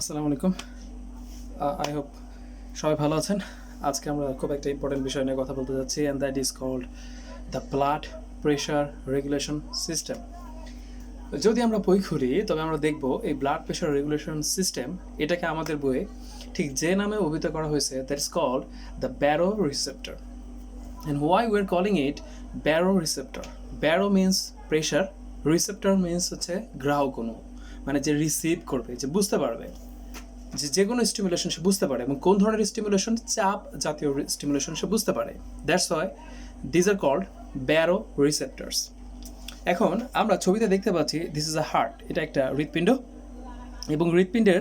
আসসালামু আলাইকুম। I hope সবাই ভালো আছেন। আজকে আমরা খুব একটা ইম্পর্টেন্ট বিষয় নিয়ে কথা বলতে যাচ্ছি and that is called the blood pressure regulation system যদি আমরা বই খুলি, তবে আমরা দেখব এই ব্লাড প্রেশার রেগুলেশন সিস্টেম এটাকে আমাদের বইয়ে ঠিক যে নামে অভিহিত করা হয়েছে that is called the baroreceptor receptor And why calling it baro baroreceptor? Baro means pressure receptor means হচ্ছে গ্রাহক কোনো মানে যে রিসিভ করবে, যে বুঝতে পারবে। যে যে কোনো স্টিমুলেশন সে বুঝতে পারে এবং কোন ধরনের স্টিমুলেশন চাপ জাতীয় স্টিমুলেশন সে বুঝতে পারে। That's why these are called baroreceptors এখন আমরা ছবিতে দেখতে পাচ্ছি দিস ইজ আ হার্ট এটা একটা হৃৎপিণ্ড এবং হৃৎপিণ্ডের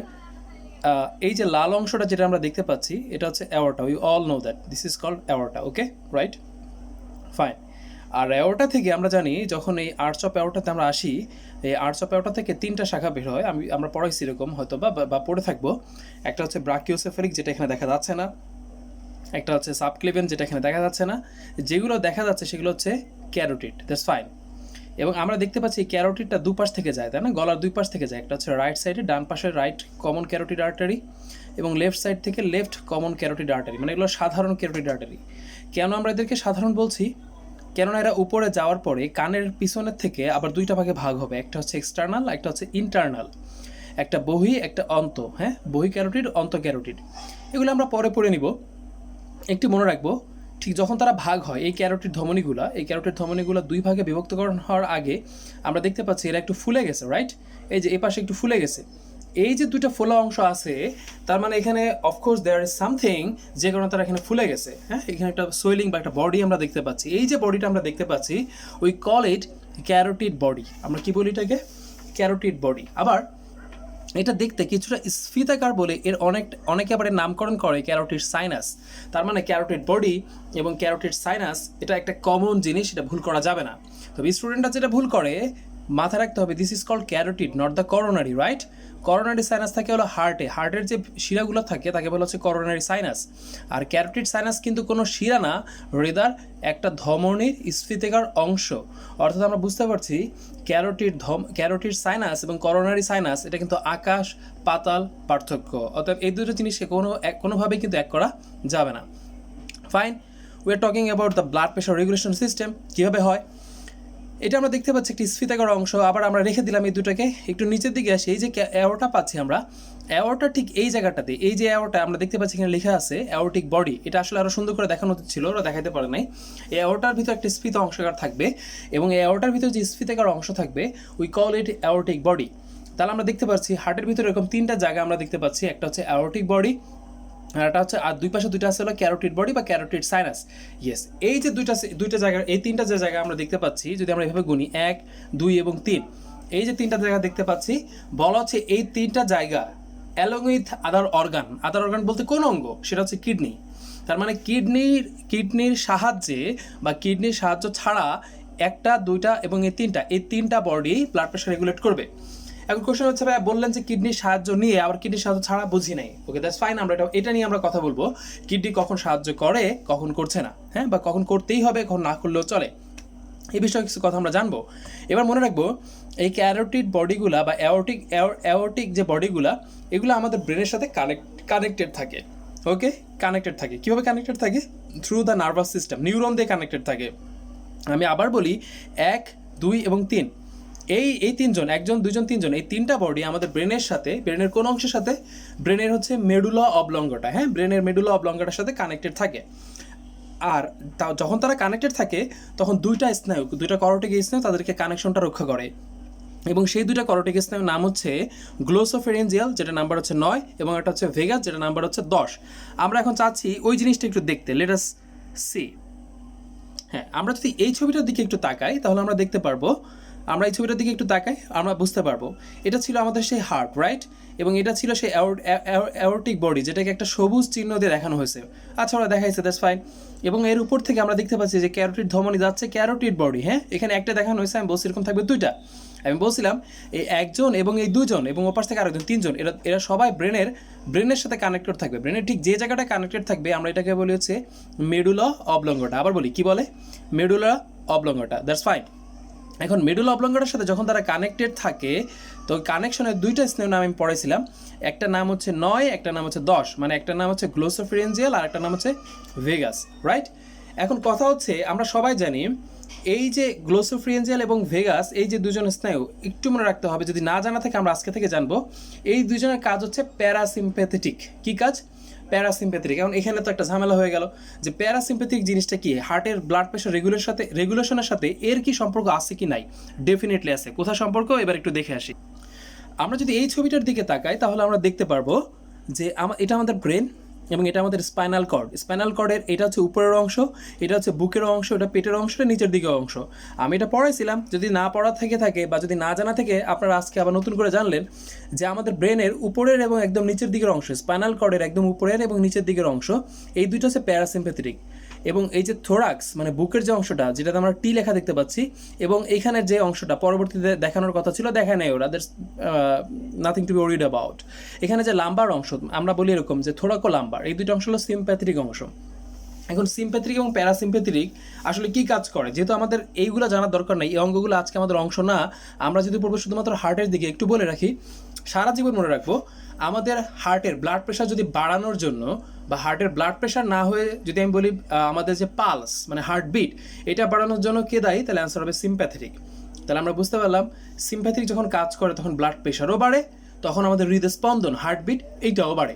এই যে লাল অংশটা যেটা আমরা দেখতে পাচ্ছি, এটা হচ্ছে aorta we all know that this is called aorta okay right fine R aorta থেকে আমরা জানি যখন এই আর্টস অফ অ্যাওয়ার্টাতে আমরা আসি, এই আর্টস অফ অ্যাওয়ার্টা থেকে তিনটা শাখা বের হয়। আমি, আমরা পড়াইছি এরকম হয়তো বা, বা- বা পড়ে থাকব। একটা হচ্ছে ব্রাকিওসেফারিক যেটা এখানে দেখা যাচ্ছে না। একটা হচ্ছে সাবক্লিভেন যেটা এখানে দেখা যাচ্ছে না। যেগুলো দেখা যাচ্ছে সেগুলো হচ্ছে ক্যারোটিড দ্যাটস ফাইন এবং আমরা দেখতে পাচ্ছি এই ক্যারোটিডটা দুপাশ থেকে যায়, তাই না? গলার দুই পাশ থেকে যায়। একটা হচ্ছে রাইট সাইডে ডান পাশে রাইট কমন ক্যারোটিড আর্টারি এবং লেফট সাইড থেকে লেফট কমন ক্যারোটিড আর্টারি মানে এগুলো সাধারণ ক্যারোটিড আর্টারি কেন আমরা এদেরকে সাধারণ বলছি? কেননা এরা উপরে যাওয়ার পরে কানের পিছনের থেকে আবার দুইটা ভাগে ভাগ হবে। একটা হচ্ছে এক্সটার্নাল একটা হচ্ছে ইন্টারনাল একটা বহি, একটা অন্ত হ্যাঁ? বহি ক্যারোটিড অন্ত ক্যারোটিড এগুলো আমরা পরে পড়ে নিব। একটি মনে রাখব, ঠিক যখন তারা ভাগ হয়, এই ক্যারোটির ধমনীগুলা, এই ক্যারোটির ধমনীগুলো দুই ভাগে বিভক্তকরণ হওয়ার আগে আমরা দেখতে পাচ্ছি এরা একটু ফুলে গেছে রাইট এই যে এই পাশে একটু ফুলে গেছে। এই যে দুইটা ফোলা অংশ আছে, তার মানে এখানে অফকোর্স দেয়ার ইজ সামথিং যে কারণে তারা এখানে ফুলে গেছে। হ্যাঁ এখানে একটা সোয়েলিং বা একটা বডি আমরা দেখতে পাচ্ছি। এই যে বডিটা আমরা দেখতে পাচ্ছি we call it carotid body আমরা কি বলি এটাকে? ক্যারোটিড বডি আবার, এটা দেখতে কিছুটা স্ফীতাকার বলে এর অনেক, অনেকে আবার নামকরণ করে ক্যারোটিড সাইনাস তার মানে ক্যারোটিড বডি এবং ক্যারোটিড সাইনাস এটা একটা কমন জিনিস, এটা ভুল করা যাবে না। তবে স্টুডেন্টরা যেটা ভুল করে, মাথায় রাখতে হবে this is called carotid not the coronary right coronary sinus থাকে হলো হার্টে হার্টের যে শিরাগুলো থাকে, তাকে বলা হচ্ছে করোনারি সাইনাস আর ক্যারোটিড সাইনাস কিন্তু কোনো শিরা না হৃদার একটা ধমনির স্ফীতিকার অংশ। অর্থাৎ আমরা বুঝতে পারছি ক্যারোটিড ধম ক্যারোটিড সাইনাস এবং করোনারি সাইনাস এটা কিন্তু আকাশ, পাতাল পার্থক্য। অর্থাৎ এই দুটো জিনিসকে কোনো এক, কোনোভাবেই কিন্তু এক করা যাবে না। Fine we are talking about the blood pressure regulation system কীভাবে হয়? এটা আমরা দেখতে পাচ্ছি একটি স্ফীতাকার অংশ। আবার আমরা রেখে দিলাম এই দুটাকে। একটু নিচের দিকে আসি। এই যে অ্যাওয়ারটা পাচ্ছি আমরা অ্যাওয়ারটা ঠিক এই জায়গাটাতে, এই যে অ্যাওয়ারটা আমরা দেখতে পাচ্ছি এখানে লেখা আছে অ্যাওরটিক বডি এটা আসলে আরও সুন্দর করে দেখানো ছিল ওরা দেখাতে পারে নাই। এই অ্যাওয়ারটার ভিতর একটা স্ফীত অংশকার থাকবে এবং এই অ্যাওয়ারটার ভিতর যে স্ফীতাকার অংশ থাকবে we call it aortic body তাহলে আমরা দেখতে পাচ্ছি হার্টের ভিতরে এরকম তিনটা জায়গা আমরা দেখতে পাচ্ছি। একটা হচ্ছে অ্যাওরটিক বডি আর একটা হচ্ছে, আর দুই পাশে দুইটা আছে হলো ক্যারোটিড বডি বা ক্যারোটিড সাইনাস ইয়েস এই যে দুইটা দুইটা জায়গা, এই তিনটা যে জায়গা আমরা দেখতে পাচ্ছি, যদি আমরা এভাবে গুনি, এক, দুই এবং তিন, এই যে তিনটা জায়গা দেখতে পাচ্ছি, বলা হচ্ছে এই তিনটা জায়গা along with other organ other organ বলতে কোন অঙ্গ? সেটা হচ্ছে কিডনি তার মানে কিডনির কিডনির সাহায্যে বা কিডনির সাহায্য ছাড়া একটা, দুইটা এবং এই তিনটা এই তিনটা বডি ব্লাড প্রেশার রেগুলেট করবে। এখন কোশ্চেন হচ্ছে ভাই বললেন যে কিডনির সাহায্য নিয়ে, আবার কিডনির সাহায্য ছাড়া বুঝি নাই। ওকে দ্যাটস ফাইন আমরা এটা এটা নিয়ে আমরা কথা বলব। কিডনি কখন সাহায্য করে, কখন করছে না হ্যাঁ? বা কখন করতেই হবে, কখন না করলেও চলে। এই বিষয়ে কিছু কথা আমরা জানব। এবার মনে রাখব, এই ক্যারোটিড বডিগুলা বা অ্যাওটিক অ্যাওটিক যে বডিগুলা এগুলো আমাদের ব্রেনের সাথে কানেক্ট কানেক্টেড থাকে। ওকে কানেক্টেড থাকে। কীভাবে কানেক্টেড থাকে? Through the nervous system neuron দিয়ে কানেক্টেড থাকে। আমি আবার বলি, এক, দুই এবং তিন। এই এই তিনজন, একজন, দুইজন, তিনজন, এই তিনটা বডি আমাদের ব্রেনের সাথে ব্রেনের কোন অংশের সাথে ব্রেনের হচ্ছে মেডুলা অবলঙ্গটা হ্যাঁ? ব্রেনের মেডুলা অবলঙ্গটার সাথে কানেক্টেড থাকে। আর তা যখন তারা কানেক্টেড থাকে, তখন দুইটা স্নায়ু দুইটা করটিক স্নায়ু তাদেরকে কানেকশনটা রক্ষা করে। এবং সেই দুইটা করটিক স্নায়ুর নাম হচ্ছে গ্লোসোফেরেঞ্জিয়াল যেটা নাম্বার হচ্ছে নয়, এবং একটা হচ্ছে ভেগাস যেটা নাম্বার হচ্ছে দশ। আমরা এখন চাচ্ছি ওই জিনিসটা একটু দেখতে লেটাস সি হ্যাঁ আমরা যদি এই ছবিটার দিকে একটু তাকাই, তাহলে আমরা দেখতে পারব আমরা এই ছবিটার দিকে একটু তাকাই, আমরা বুঝতে পারব। এটা ছিল আমাদের সেই হার্ট রাইট এবং এটা ছিল সেই অ্যাওরটিক বডি, যেটাকে একটা সবুজ চিহ্ন দিয়ে দেখানো হয়েছে। আচ্ছা ওরা দেখাইছে দ্যাটস ফাইন এবং এর উপর থেকে আমরা দেখতে পাচ্ছি যে ক্যারোটিড ধমনী যাচ্ছে ক্যারোটিড বডি হ্যাঁ? এখানে একটা দেখানো হয়েছে, আমি বলছি এরকম থাকবে দুইটা। আমি বলছিলাম, এই একজন এবং এই দুজন এবং ওপাশ থেকে আরেকজন, তিনজন, এরা এরা সবাই ব্রেনের ব্রেনের সাথে কানেক্টেড থাকবে। ব্রেনের ঠিক যে জায়গাটা কানেক্টেড থাকবে, আমরা এটাকে বলি হচ্ছে মেডুলা অবলঙ্গটা। আবার বলি, কি বলে? মেডুলা অবলঙ্গটা দ্যাটস ফাইন এখন মিডল অবলঙ্গটার সাথে যখন তারা কানেক্টেড থাকে, তো কানেকশনের দুইটা স্নেহ নাম আমি পড়েছিলাম। একটা নাম হচ্ছে নয়, একটা নাম হচ্ছে দশ। মানে একটা নাম হচ্ছে গ্লোসোফিরেঞ্জিয়াল আর একটা নাম হচ্ছে ভেগাস রাইট এখন কথা হচ্ছে, আমরা সবাই জানি, এই যে গ্লোসোফ্রিয়েঞ্জিয়াল এবং ভেগাস এই যে দুজন স্নায়ু একটু মনে রাখতে হবে, যদি না জানা থাকে আমরা আজকে থেকে জানব। এই দুজনের কাজ হচ্ছে প্যারাসিম্প্যাথেটিক কি কাজ? প্যারাসিম্প্যাথেটিক এখন এখানে তো একটা ঝামেলা হয়ে গেল যে প্যারাসিম্প্যাথিক জিনিসটা কি? হার্টের ব্লাড প্রেশার রেগুলের সাথে রেগুলেশনের সাথে এর কি সম্পর্ক আছে কি নাই? ডেফিনেটলি আছে। কোথায় সম্পর্ক? এবার একটু দেখে আসি। আমরা যদি এই ছবিটার দিকে তাকাই, তাহলে আমরা দেখতে পারব যে এটা আমাদের ব্রেন এবং এটা আমাদের স্পাইনাল কর্ড স্পাইনাল কর্ডের এটা হচ্ছে উপরের অংশ, এটা হচ্ছে বুকের অংশ, এটা পেটের অংশ, এটা নিচের দিকের অংশ। আমি এটা পড়াইছিলাম, যদি না পড়া থেকে থাকে বা যদি না জানা থেকে আপনারা আজকে আবার নতুন করে জানলেন যে আমাদের ব্রেনের উপরের এবং একদম নিচের দিকের অংশ স্পাইনাল কর্ডের একদম উপরের এবং নিচের দিকের অংশ, এই দুইটা হচ্ছে প্যারাসিম্প্যাথেটিক এবং এই যে থোরাক্স মানে বুকের যে অংশটা, যেটাতে আমরা টি লেখা দেখতে পাচ্ছি, এবং এইখানের যে অংশটা পরবর্তীতে দেখানোর কথা ছিল দেখা নেই ওরা। Nothing to be worried about এখানে যে লাম্বার অংশ, আমরা বলি এরকম যে থোরাকো লাম্বার এই দুটো অংশ হলো সিম্প্যাথেটিক অংশ। এখন সিম্প্যাথেটিক এবং প্যারাসিম্প্যাথেটিক আসলে কি কাজ করে? যেহেতু আমাদের এইগুলো জানার দরকার নেই, এই অঙ্গগুলো আজকে আমাদের অংশ না, আমরা যদি পড়ব শুধুমাত্র হার্টের দিকে, একটু বলে রাখি, সারা জীবন মনে রাখব আমাদের হার্টের ব্লাড প্রেশার যদি বাড়ানোর জন্য বা হার্টের ব্লাড প্রেশার না হয়ে যদি আমি বলি আমাদের যে পালস মানে হার্টবিট এটা বাড়ানোর জন্য কে দায়ী? তাহলে অ্যান্সার হবে সিম্প্যাথেটিক তাহলে আমরা বুঝতে পারলাম সিম্প্যাথেটিক যখন কাজ করে, তখন ব্লাড প্রেশারও বাড়ে, তখন আমাদের হৃদস্পন্দন হার্টবিট এইটাও বাড়ে।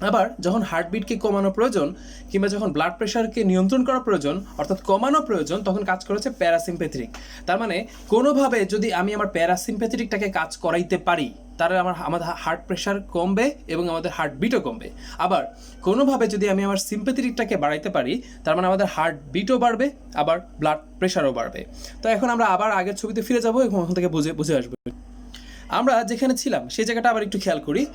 আবার যখন হার্টবিটকে কমানো প্রয়োজন কিংবা যখন ব্লাড প্রেশারকে নিয়ন্ত্রণ করা প্রয়োজন, অর্থাৎ কমানো প্রয়োজন, তখন কাজ করেছে প্যারাসিম্প্যাথেটিক তার মানে কোনোভাবে যদি আমি আমার প্যারাসিম্প্যাথেটিকটাকে কাজ করাইতে পারি, তাহলে আমার আমাদের হার্ট প্রেশার কমবে এবং আমাদের হার্টবিটও কমবে। আবার কোনোভাবে যদি আমি আমার সিম্প্যাথেটিকটাকে বাড়াইতে পারি, তার মানে আমাদের হার্টবিটও বাড়বে, আবার ব্লাড প্রেশারও বাড়বে। তো এখন আমরা আবার আগের ছবিতে ফিরে যাব এবং ওখান থেকে বুঝে বুঝে আসব। আমরা যেখানে ছিলাম, সেই জায়গাটা আবার একটু খেয়াল করি।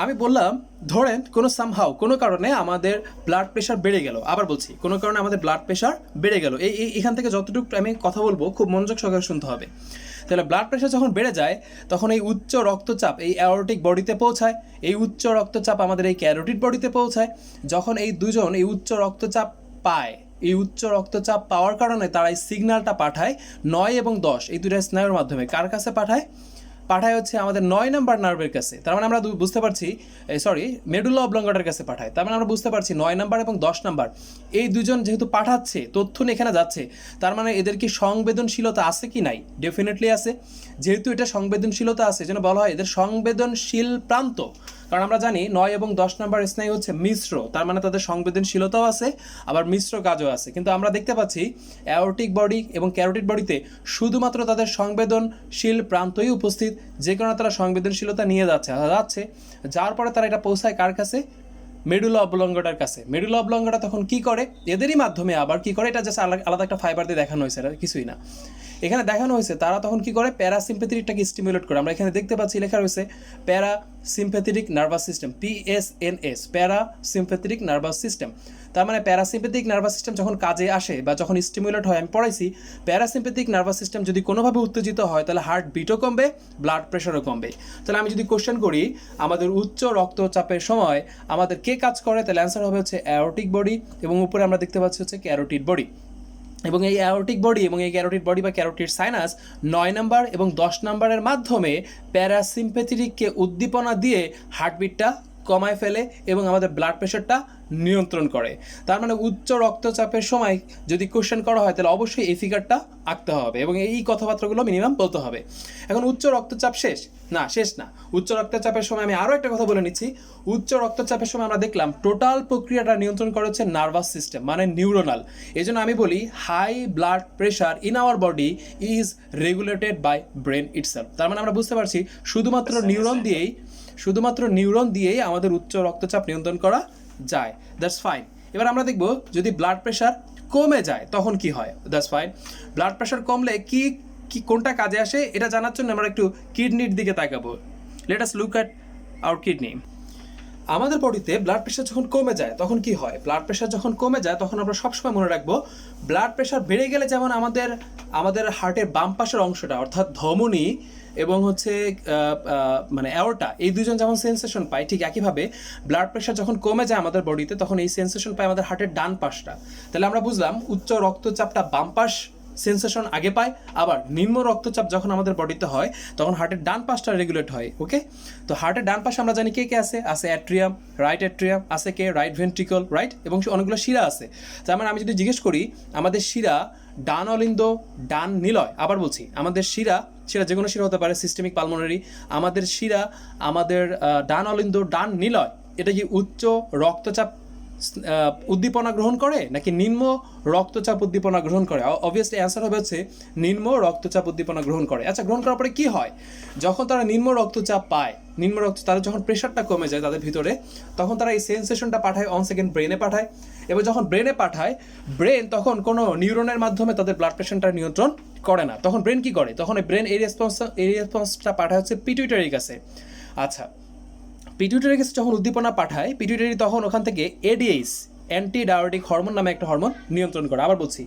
আমি বললাম, ধরেন কোনো সামহাও কোনো কারণে আমাদের ব্লাড প্রেশার বেড়ে গেল। আবার বলছি, কোনো কারণে আমাদের ব্লাড প্রেশার বেড়ে গেল। এই এখান থেকে যতটুকু আমি কথা বলব, খুব মনোযোগ সহকারে শুনতে হবে। তাহলে ব্লাড প্রেশার যখন বেড়ে যায়, তখন এই উচ্চ রক্তচাপ এই অ্যারোটিক বডিতে পৌঁছায়। এই উচ্চ রক্তচাপ আমাদের এই ক্যারোটিড বডিতে পৌঁছায়। যখন এই দুজন এই উচ্চ রক্তচাপ পায়, এই উচ্চ রক্তচাপ পাওয়ার কারণে তারা এই সিগন্যালটা পাঠায় নয় এবং দশ। এই দুটো স্নায়ুর মাধ্যমে। কার কাছে পাঠায়? পাঠায় হচ্ছে আমাদের নয় নাম্বার নার্ভের কাছে। তার মানে আমরা বুঝতে পারছি সরি মেডুলা অবলঙ্গটার কাছে পাঠায়। তার মানে আমরা বুঝতে পারছি নয় নাম্বার এবং দশ নাম্বার। এই দুজন যেহেতু পাঠাচ্ছে, তথ্য এখানে যাচ্ছে, তার মানে এদের কি সংবেদনশীলতা আছে কি নাই? ডেফিনেটলি আছে। যেহেতু এটা সংবেদনশীলতা আছে, যেন বলা হয় এদের সংবেদনশীল প্রান্ত। কারণ আমরা জানি নয় এবং দশ নম্বর স্নায়ু হচ্ছে মিশ্র, তার মানে তাদের সংবেদনশীলতাও আছে, আবার মিশ্র কাজও আছে। কিন্তু আমরা দেখতে পাচ্ছি অ্যাওটিক বডি এবং ক্যারোটিক বডিতে শুধুমাত্র তাদের সংবেদনশীল প্রান্তই উপস্থিত, যে কারণে তারা সংবেদনশীলতা নিয়ে যাচ্ছে যাচ্ছে। যার পরে তারা এটা পৌঁছায় কার কাছে? মেডুলা অবলঙ্গটার কাছে। মেডুলা অবলঙ্গটা তখন কি করে? এদেরই মাধ্যমে আবার কি করে? এটা জাস্ট আলাদা একটা ফাইবার দিয়ে দেখানো হয়েছে কিছুই না। এখানে দেখানো হয়েছে, তারা তখন কি করে? প্যারাসিম্প্যাথেটিকটাকে স্টিমুলেট করে। আমরা এখানে দেখতে পাচ্ছি, লেখা রয়েছে প্যারা সিম্প্যাথেটিক নার্ভাস সিস্টেম পিএসএনএস প্যারা সিম্প্যাথেটিক নার্ভাস সিস্টেম। তার মানে প্যারাসিম্পেথিক নার্ভাস সিস্টেম যখন কাজে আসে বা যখন স্টিমুলেট হয়, আমি পড়াইছি প্যারাসিম্পেথিক নার্ভাস সিস্টেম যদি কোনোভাবে উত্তেজিত হয়, তাহলে হার্ট বিটও কমবে ব্লাড প্রেশারও কমবে। তাহলে আমি যদি কোশ্চেন করি, আমাদের উচ্চ রক্তচাপের সময় আমাদের কে কাজ করে? তাহলে অ্যান্সার হবে হচ্ছে অ্যারোটিক বডি এবং উপরে আমরা দেখতে পাচ্ছি হচ্ছে ক্যারোটিড বডি এবং এই অ্যারোটিক বডি এবং এই ক্যারোটিড বডি বা ক্যারোটিড সাইনাস নয় নাম্বার এবং দশ নাম্বারের মাধ্যমে প্যারাসিম্পেথেটিককে উদ্দীপনা দিয়ে হার্টবিটটা কমায় ফেলে এবং আমাদের ব্লাড প্রেশারটা নিয়ন্ত্রণ করে। তার মানে উচ্চ রক্তচাপের সময় যদি কোশ্চেন করা হয় তাহলে অবশ্যই এই ফিগারটা আঁকতে হবে এবং এই কথাবার্তাগুলো মিনিমাম বলতে হবে। এখন উচ্চ রক্তচাপ শেষ? না শেষ না। উচ্চ রক্তচাপের সময় আমি আরও একটা কথা বলে নিচ্ছি। উচ্চ রক্তচাপের সময় আমরা দেখলাম টোটাল প্রক্রিয়াটা নিয়ন্ত্রণ করা হচ্ছে নার্ভাস সিস্টেম মানে নিউরোনাল এই জন্য আমি বলি high blood pressure in our body is regulated by brain itself তার মানে আমরা বুঝতে পারছি শুধুমাত্র নিউরন দিয়েই শুধুমাত্র নিউরন দিয়েই আমাদের উচ্চ রক্তচাপ নিয়ন্ত্রণ করা যায়। দ্যাটস ফাইন এবার আমরা দেখব যদি ব্লাড প্রেশার কমে যায়, তখন কি হয়? দ্যাটস ফাইন ব্লাড প্রেশার কমলে কি কি, কোনটা কাজে আসে এটা জানার জন্য আমরা একটু কিডনির দিকে তাকাবো। Let us look at our kidney আমাদের বডিতে ব্লাড প্রেশার যখন কমে যায়, তখন কি হয়? ব্লাড প্রেশার যখন কমে যায়, তখন আমরা সবসময় মনে রাখব ব্লাড প্রেশার বেড়ে গেলে যেমন আমাদের আমাদের হার্টের বাম পাশের অংশটা, অর্থাৎ ধমনী এবং হচ্ছে মানে অ্যাওরটা এই দুজন যেমন সেন্সেশন পায়, ঠিক একইভাবে ব্লাড প্রেশার যখন কমে যায় আমাদের বডিতে তখন এই সেন্সেশন পায় আমাদের হার্টের ডান পাশটা। তাহলে আমরা বুঝলাম, উচ্চ রক্তচাপটা বাম পাশ সেন্সেশন আগে পায়, আবার নিম্ন রক্তচাপ যখন আমাদের বডিতে হয়, তখন হার্টের ডান পাশটা রেগুলেট হয় ওকে তো হার্টের ডান পাশে আমরা জানি কে কে আছে? আছে অ্যাট্রিয়াম রাইট অ্যাট্রিয়াম আছে কে? রাইট ভেন্ট্রিকল রাইট এবং অনেকগুলো শিরা আছে। তার মানে আমি যদি জিজ্ঞেস করি, আমাদের শিরা ডান অলিন্দ, ডান নিলয়, আবার বলছি, আমাদের শিরা শিরা যে কোনো শিরা হতে পারে সিস্টেমিক পালমোনারি আমাদের শিরা, আমাদের ডান অলিন্দ, ডান নিলয়, এটা কি উচ্চ রক্তচাপ উদ্দীপনা গ্রহণ করে নাকি নিম্ন রক্তচাপ উদ্দীপনা গ্রহণ করে? অবভিয়াসলি অ্যান্সার হবে হচ্ছে নিম্ন রক্তচাপ উদ্দীপনা গ্রহণ করে। আচ্ছা গ্রহণ করার পরে কী হয়? যখন তারা নিম্ন রক্তচাপ পায়, নিম্ন রক্ত তাদের যখন প্রেশারটা কমে যায় তাদের ভিতরে, তখন তারা এই সেন্সেশনটা পাঠায় অন সেকেন্ড ব্রেনে পাঠায়। এবং যখন ব্রেনে পাঠায় ব্রেন তখন কোনো নিউরনের মাধ্যমে তাদের ব্লাড প্রেশারটা নিয়ন্ত্রণ করে না। তখন ব্রেন কি করে? তখন এই ব্রেন এই রেসপন্স এই রেসপন্সটা পাঠায় হচ্ছে পিটুইটারির কাছে। আচ্ছা পিটুইটারির কাছে যখন উদ্দীপনা পাঠায় পিটিউটারি তখন ওখান থেকে এডিএইস অ্যান্টি ডায়োটিক হরমোন নামে একটা হরমোন নিয়ন্ত্রণ করে। আবার বলছি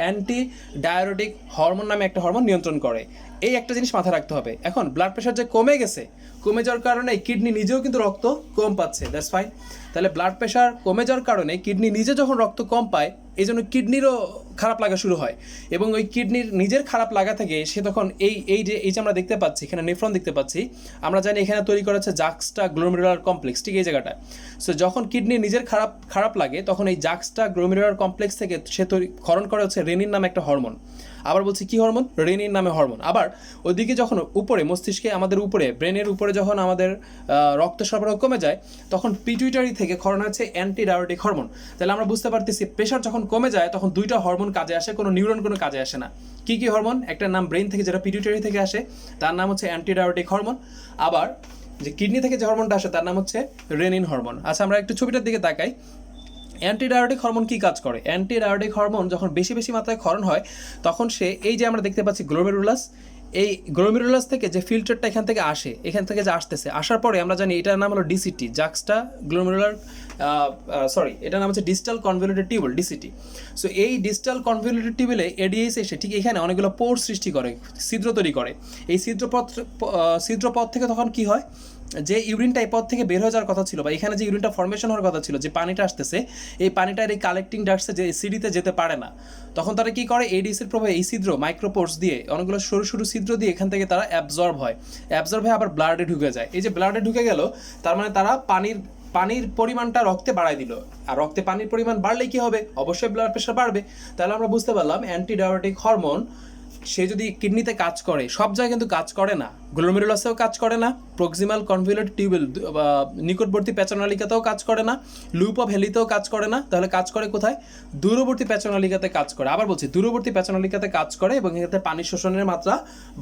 অ্যান্টি ডায়োটিক হরমোন নামে একটা হরমোন নিয়ন্ত্রণ করে। এই একটা জিনিস মাথায় রাখতে হবে। এখন ব্লাড প্রেশার যে কমে গেছে, কমে যাওয়ার কারণে কিডনি নিজেও কিন্তু রক্ত কম পাচ্ছে দ্যাটস ফাইন তাহলে ব্লাড প্রেশার কমে যাওয়ার কারণে কিডনি নিজে যখন রক্ত কম পায় এই জন্য কিডনিরও খারাপ লাগা শুরু হয়। এবং ওই কিডনির নিজের খারাপ লাগা থেকে সে তখন এই এই যে এই যে আমরা দেখতে পাচ্ছি, এখানে নেফ্রন দেখতে পাচ্ছি, আমরা জানি এখানে তৈরি করা হচ্ছে জাক্সটা গ্লোমেরুলার কমপ্লেক্স ঠিক এই জায়গাটায়। সো যখন কিডনি নিজের খারাপ খারাপ লাগে, তখন এই জাক্সটা গ্লোমেরুলার কমপ্লেক্স থেকে সে তৈরি ক্ষরণ করা হচ্ছে রেনিন নামে একটা হরমোন আবার বলছি কি হরমোন? রেনিন নামে হরমোন। আবার ওইদিকে যখন উপরে, মস্তিষ্কে আমাদের উপরে, ব্রেনের উপরে যখন আমাদের রক্ত সরবরাহ কমে যায়, তখন পিটুইটারি থেকে ক্ষরণ হচ্ছে অ্যান্টি ডায়োটিক হরমোন। তাহলে আমরা বুঝতে পারতেছি, প্রেশার যখন কমে যায়, তখন দুইটা হরমোন কাজে আসে, কোনো নিউরন কোনো কাজে আসে না। কি কি হরমোন? একটা নাম ব্রেন থেকে, যেটা পিটুইটারি থেকে আসে, তার নাম হচ্ছে অ্যান্টি ডায়োটিক হরমোন। আবার যে কিডনি থেকে যে হরমোনটা আসে, তার নাম হচ্ছে রেনিন হরমোন। আচ্ছা আমরা একটু ছবিটার দিকে তাকাই। অ্যান্টিডায়োটিক হরমোন কি কাজ করে? অ্যান্টিডায়োটিক হরমোন যখন বেশি বেশি মাত্রায় ক্ষরণ হয়, তখন সে এই যে আমরা দেখতে পাচ্ছি গ্লোমেরুলাস এই গ্লোমেরুলাস থেকে যে ফিল্টারটা এখান থেকে আসে, এখান থেকে যে আসতেছে, আসার পরে আমরা জানি এটার নাম হলো ডিসিটি জাক্সটা গ্লোমেরুলার সরি এটার নাম হচ্ছে digital convoluted tubule DCT so এই ডিজিটাল কনভলিউটেড টিউবলে এডিএস এসে ঠিক এখানে অনেকগুলো পোর সৃষ্টি করে, ছিদ্র তৈরি করে। এই ছিদ্রপথ ছিদ্রপথ থেকে তখন কি হয়? যে ইউরিনটা এই পথ থেকে বের হয়ে যাওয়ার কথা ছিল বা এখানে যে ইউরিনটা ফর্মেশন হওয়ার কথা ছিল, যে পানিটা আসতেছে, এই পানিটার এই কালেক্টিং ডাক্টসে যে সিডিতে যেতে পারে না। তখন তারা কি করে? এডিসির প্রভাবে এই ছিদ্র মাইক্রোপোর্স দিয়ে, অনেকগুলো সরু সরু ছিদ্র দিয়ে এখান থেকে তারা অ্যাবজর্ব হয়। অ্যাবজর্ব হয়ে আবার ব্লাডে ঢুকে যায়। এই যে ব্লাডে ঢুকে গেল, তার মানে তারা পানির পানির পরিমাণটা রক্তে বাড়ায় দিল। আর রক্তে পানির পরিমাণ বাড়লে কি হবে? অবশ্যই ব্লাড প্রেশার বাড়বে। তাহলে আমরা বুঝতে পারলাম অ্যান্টিডায়োটিক হরমোন সে যদি কিডনিতে কাজ করে, সব জায়গায় কিন্তু কাজ করে না। গ্লোমেরুলাসেও কাজ করে না প্রক্সিমাল কনভিউলেট টিউবেল বা নিকটবর্তী প্যাচনালিকাতেও কাজ করে না লুপ অফ হেলিতেও কাজ করে না, তাহলে কাজ করে কোথায়? দূরবর্তী প্যাচনালিকাতে কাজ করে। আবার বলছি, দূরবর্তী প্যাচনালিকাতে কাজ করে এবং এতে পানি শোষণের মাত্রা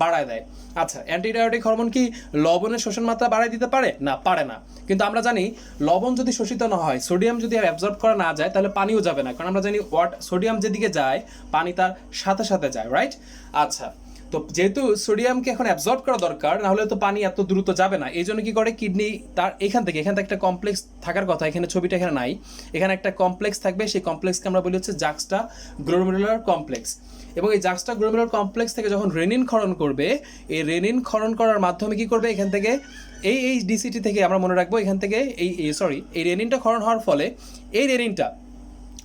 বাড়ায় দেয়। আচ্ছা অ্যান্টিডায়োটিক হরমোন কি লবণের শোষণ মাত্রা বাড়ায় দিতে পারে? না পারে না। কিন্তু আমরা জানি, লবণ যদি শোষিত না হয় সোডিয়াম যদি অ্যাবজর্ব করা না যায়, তাহলে পানিও যাবে না। কারণ আমরা জানি ওয়াট সোডিয়াম যেদিকে যায়, পানি তার সাথে সাথে যায় রাইট আচ্ছা তো যেহেতু সোডিয়ামকে এখন অ্যাবজর্ব করা দরকার না হলে তো পানি এত দ্রুত যাবে না। এই জন্য কি করে? কিডনি তার এখান থেকে এখান থেকে একটা কমপ্লেক্স থাকার কথা, এখানে ছবিটা এখানে নাই। এখানে একটা কমপ্লেক্স থাকবে, সেই কমপ্লেক্সকে আমরা বলি হচ্ছে জাক্সটা গ্লোমেরুলার কমপ্লেক্স এবং এই জাক্সটা গ্লোমেরুলার কমপ্লেক্স থেকে যখন রেনিন ক্ষরণ করবে, এই রেনিন ক্ষরণ করার মাধ্যমে কি করবে? এখান থেকে, এই এই ডিসিটি থেকে আমরা মনে রাখব, এখান থেকে এই সরি এই রেনিনটা ক্ষরণ হওয়ার ফলে, এই রেনিনটা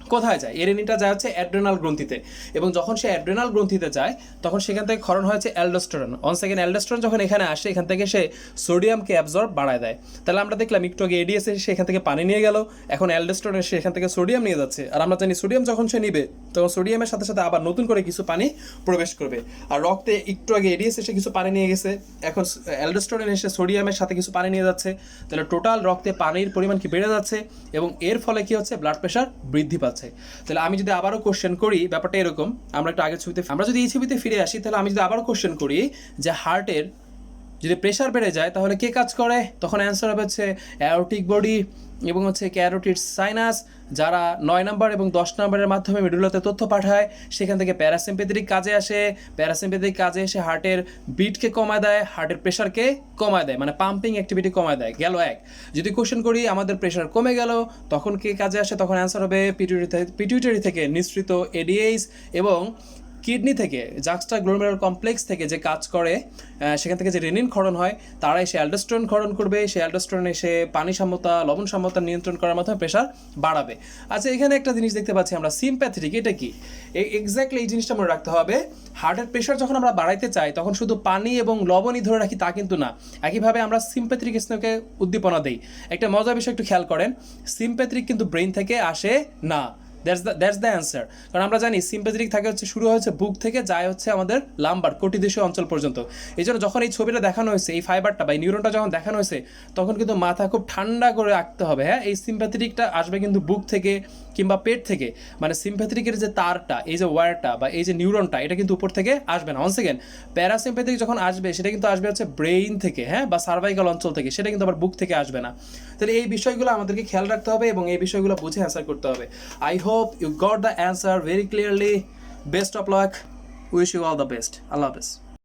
কোথায় যায়? এরেনিনটা যায় হচ্ছে অ্যাড্রেনাল গ্রন্থিতে। এবং যখন সে অ্যাড্রেনাল গ্রন্থিতে যায়, তখন সেখান থেকে ক্ষরণ হয়েছে অ্যালডোস্টেরন। অন সেকেন্ড অ্যালডোস্টেরন যখন এখানে আসে, এখান থেকে সে সোডিয়ামকে অ্যাবজর্ব বাড়ায় দেয়। তাহলে আমরা দেখলাম একটু আগে এডিএস এসে এখান থেকে পানি নিয়ে গেল। এখন অ্যালডোস্টেরন এসে এখান থেকে সোডিয়াম নিয়ে যাচ্ছে। আর আমরা জানি সোডিয়াম যখন সে নিবে, তখন সোডিয়ামের সাথে সাথে আবার নতুন করে কিছু পানি প্রবেশ করবে। আর রক্তে একটু আগে এডিএস এসে কিছু পানি নিয়ে গেছে। এখন অ্যালডোস্টেরন এসে সোডিয়ামের সাথে কিছু পানি নিয়ে যাচ্ছে। তাহলে টোটাল রক্তে পানির পরিমাণ কি বেড়ে যাচ্ছে? এবং এর ফলে কি হচ্ছে? ব্লাড প্রেশার বৃদ্ধি পাচ্ছে। তাহলে আমি যদি আবারও কোশ্চেন করি, ব্যাপারটা এরকম, আমরা একটু আগের ছবিতে আমরা যদি এই ছবিতে ফিরে আসি, তাহলে আমি যদি আবারও কোশ্চেন করি যে হার্টের যদি প্রেশার বেড়ে যায়, তাহলে কে কাজ করে? তখন অ্যান্সার হবে হচ্ছে অ্যারোটিক বডি এবং হচ্ছে ক্যারোটিড সাইনাস যারা নয় নম্বর এবং দশ নম্বরের মাধ্যমে মিডুলাতে তথ্য পাঠায়, সেখান থেকে প্যারাসিম্পেথেটিক কাজে আসে। প্যারাসিম্পেথিক কাজে এসে হার্টের বিটকে কমায় দেয় হার্টের প্রেশারকে কমায় দেয় মানে পাম্পিং অ্যাক্টিভিটি কমায় দেয়। গেল এক। যদি কোশ্চেন করি, আমাদের প্রেশার কমে গেল, তখন কে কাজে আসে? তখন অ্যান্সার হবে পিটুইটারি পিটুইটারি থেকে নিঃসৃত এডিএইস এবং কিডনি থেকে, জাক্সটা গ্লোমেরুলার কমপ্লেক্স থেকে যে কাজ করে সেখান থেকে যে রেনিন ক্ষরণ হয়, তারা এসে অ্যালডোস্টেরন ক্ষরণ করবে। সেই অ্যালডোস্টেরন এসে পানি সাম্যতা লবণ সাম্যতা নিয়ন্ত্রণ করার মাধ্যমে প্রেশার বাড়াবে। আচ্ছা এখানে একটা জিনিস দেখতে পাচ্ছি আমরা সিম্প্যাথেটিক এটা কি? এক্স্যাক্টলি এই জিনিসটা মনে রাখতে হবে হার্টের প্রেশার যখন আমরা বাড়াইতে চাই, তখন শুধু পানি এবং লবণই ধরে রাখি, তা কিন্তু না। একইভাবে আমরা সিম্প্যাথেটিক স্নায়ুকে উদ্দীপনা দিই। একটা মজার বিষয় একটু খেয়াল করেন সিম্প্যাথেটিক কিন্তু ব্রেন থেকে আসে না। That's the that's the answer কারণ আমরা জানি সিম্প্যাথেটিক থাকে হচ্ছে শুরু হয়েছে বুক থেকে, যায় হচ্ছে আমাদের লাম্বার কোটি দেশীয় অঞ্চল পর্যন্ত। এই জন্য যখন এই ছবিটা দেখানো হয়েছে, এই ফাইবারটা বা এই নিউরনটা যখন দেখানো হয়েছে, তখন কিন্তু মাথা খুব ঠান্ডা করে রাখতে হবে হ্যাঁ? এই সিম্প্যাথেটিকটা আসবে কিন্তু বুক থেকে কিংবা পেট থেকে। মানে সিম্প্যাথেটিকের যে তারটা, এই যে ওয়্যারটা বা এই যে নিউরনটা এটা কিন্তু উপর থেকে আসবে না। ওয়ান সেকেন্ড প্যারাসিম্প্যাথিক যখন আসবে, সেটা কিন্তু আসবে হচ্ছে ব্রেইন থেকে হ্যাঁ? বা সার্ভাইকাল অঞ্চল থেকে, সেটা কিন্তু আবার বুক থেকে আসবে না। তাহলে এই বিষয়গুলো আমাদেরকে খেয়াল রাখতে হবে এবং এই বিষয়গুলো বুঝে অ্যান্সার করতে হবে। I hope hope you got the answer very clearly. Best of luck. Wish you all the best. Allah this.